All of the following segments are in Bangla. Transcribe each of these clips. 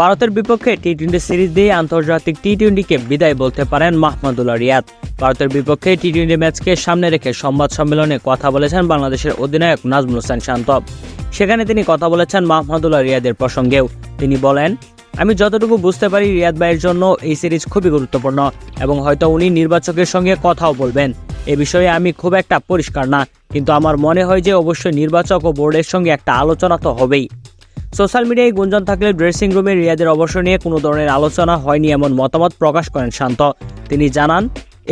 ভারতের বিপক্ষে টি টোয়েন্টি সিরিজ দিয়ে আন্তর্জাতিক টি টোয়েন্টিকে বিদায় বলতে পারেন মাহমুদুল্লাহ রিয়াদ। ভারতের বিপক্ষে টি টোয়েন্টি ম্যাচকে সামনে রেখে সংবাদ সম্মেলনে কথা বলেছেন বাংলাদেশের অধিনায়ক নাজমুল হোসেন শান্ত। সেখানে তিনি কথা বলেছেন মাহমুদুল্লাহ রিয়াদের প্রসঙ্গেও। তিনি বলেন, আমি যতটুকু বুঝতে পারি, রিয়াদ ভাইয়ের জন্য এই সিরিজ খুবই গুরুত্বপূর্ণ এবং হয়তো উনি নির্বাচকের সঙ্গে কথাও বলবেন। এ বিষয়ে আমি খুব একটা পরিষ্কার না, কিন্তু আমার মনে হয় যে অবশ্যই নির্বাচক ও বোর্ডের সঙ্গে একটা আলোচনা তো হবেই। সোশ্যাল মিডিয়ায় গুঞ্জন থাকলে ড্রেসিং রুমে রিয়াদের অবসর নিয়ে কোনো ধরনের আলোচনা হয়নি এমন মতামত প্রকাশ করেন শান্ত। তিনি জানান,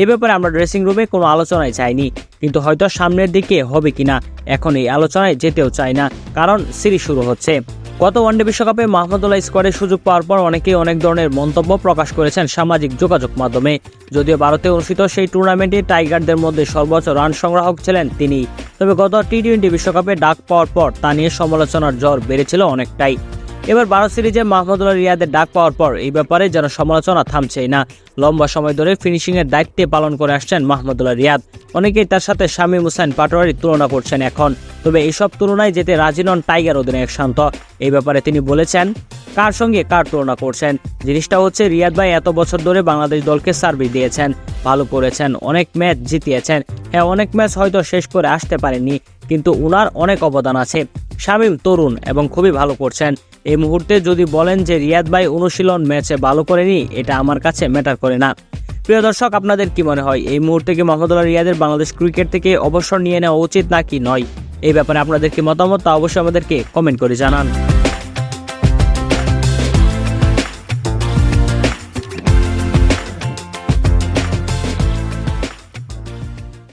এ ব্যাপারে আমরা ড্রেসিং রুমে কোনো আলোচনায় চাইনি, কিন্তু হয়তো সামনের দিকে হবে কিনা, এখন এই আলোচনায় যেতেও চাই না, কারণ সিরিজ শুরু হচ্ছে। গত ওয়ানডে বিশ্বকাপে মাহমুদুল্লাহ স্কোয়াডের সুযোগ পাওয়ার পর অনেকেই অনেক ধরনের মন্তব্য প্রকাশ করেছেন সামাজিক যোগাযোগ মাধ্যমে। যদিও ভারতে অনুষ্ঠিত সেই টুর্নামেন্টে টাইগারদের মধ্যে সর্বোচ্চ রান সংগ্রাহক ছিলেন তিনি। তবে গত টি টোয়েন্টি বিশ্বকাপে ডাক পাওয়ার পর তা নিয়ে সমালোচনার জ্বর বেড়েছিল অনেকটাই। এবার ভারত সিরিজে মাহমুদুল্লাহ রিয়াদের ডাক পাওয়ার পর এই ব্যাপারে যেন সমালোচনা থামছেই না। লম্বা সময় ধরে ফিনিশিংয়ের দায়িত্বে পালন করে আসছেন মাহমুদুল্লাহ রিয়াদ। অনেকেই তার সাথে শামীম হুসাইন পাটোয়ারির তুলনা করছেন এখন। তবে এইসব তুলনায় যেতে রাজি নন টাইগার অধিনায়ক শান্ত। এই ব্যাপারে তিনি বলেছেন, কার সঙ্গে কার তুলনা করছেন? জিনিসটা হচ্ছে, রিয়াদ ভাই এত বছর ধরে বাংলাদেশ দলকে সার্ভিস দিয়েছেন, ভালো করেছেন, অনেক ম্যাচ জিতিয়েছেন। হ্যাঁ অনেক ম্যাচ হয়তো শেষ করে আসতে পারেননি কিন্তু উনার অনেক অবদান আছে। শামীম তরুণ এবং খুবই ভালো করছেন। এই মুহূর্তে যদি বলেন যে রিয়াদ ভাই অনুশীলন ম্যাচে ভালো করেনি, এটা আমার কাছে ম্যাটার করে না। প্রিয় দর্শক, আপনাদের কি মনে হয়, এই মুহূর্তে কি মোহাম্মদুল্লাহ রিয়াদের বাংলাদেশ ক্রিকেট থেকে অবসর নিয়ে নেওয়া উচিত নাকি নয়? এই ব্যাপারে আপনাদের কি মতামত তা অবশ্যই আমাদেরকে কমেন্ট করে জানান।